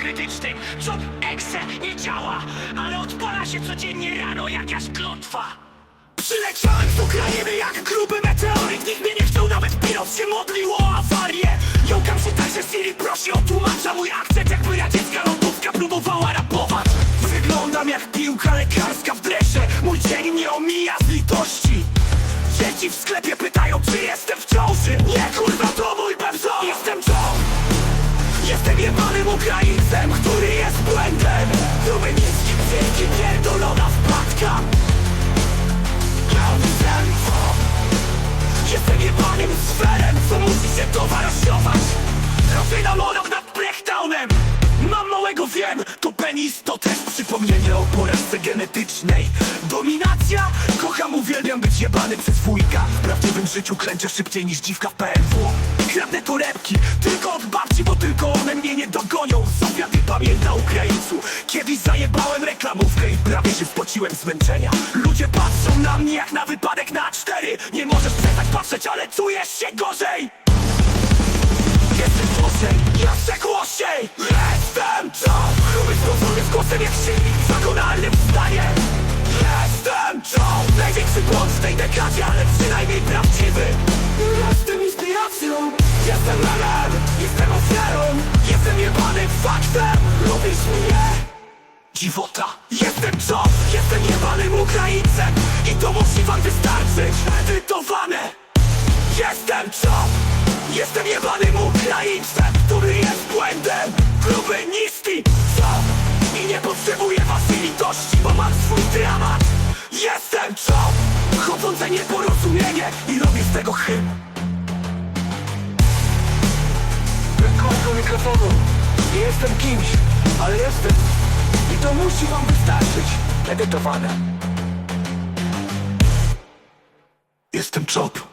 krytyczny Co ekse nie działa Ale odpala się codziennie rano jakaś klątwa Przyleciałem z Ukrainy jak gruby meteoryt. Nikt mnie nie chciał, nawet pilot się modlił o awarię. Jąkam się tak, że Siri prosi o tłumacza. Mój akcent jakby radziecka lądówka próbowała rapować. Wyglądam jak piłka lekarska w dresie. Mój dzień nie omija z litości. Dzieci w sklepie pytają, czy jestem w ciąży. Nie kurwa, to mój pepso Jestem John. Jestem jebanym Ukraińcem, który jest błędem. Gruby niski, wielki, pierdolona wpadka. Jestem to Jestem jebanym sferem, co musi się towarzyszować Rosyna monok nad Brechtownem Mam małego wiem, penis to też przypomnienie o porażce genetycznej. Dominacja? Kocham, uwielbiam być jebany przez wujka. W prawdziwym życiu klęczę szybciej niż dziwka w PMW Kradnę torebki, tylko od babci, bo tylko one mnie nie dogonią. Sofia, ty pamięta Ukraińcu. Kiedyś zajebałem reklamówkę i prawie się spociłem zmęczenia Ludzie patrzą na mnie jak na wypadek głosem jak silnik w stanie Jestem John Największy błąd w tej dekadzie, ale przynajmniej prawdziwy. Jestem inspiracją Jestem memem Jestem ofiarą Jestem jebanym faktem. Lubisz mnie? Dziwota. Jestem John Jestem jebanym Ukraińcem I to musi wam wystarczyć. Edytowane. Jestem John Jestem jebanym Ukraińcem Który jest błędem. Gruby, niski Co? John Chodzące nieporozumienie I robię z tego hymn. Ręką mikrofonu. Nie jestem kimś Ale jestem. I to musi wam wystarczyć. Edytowane. Jestem Chop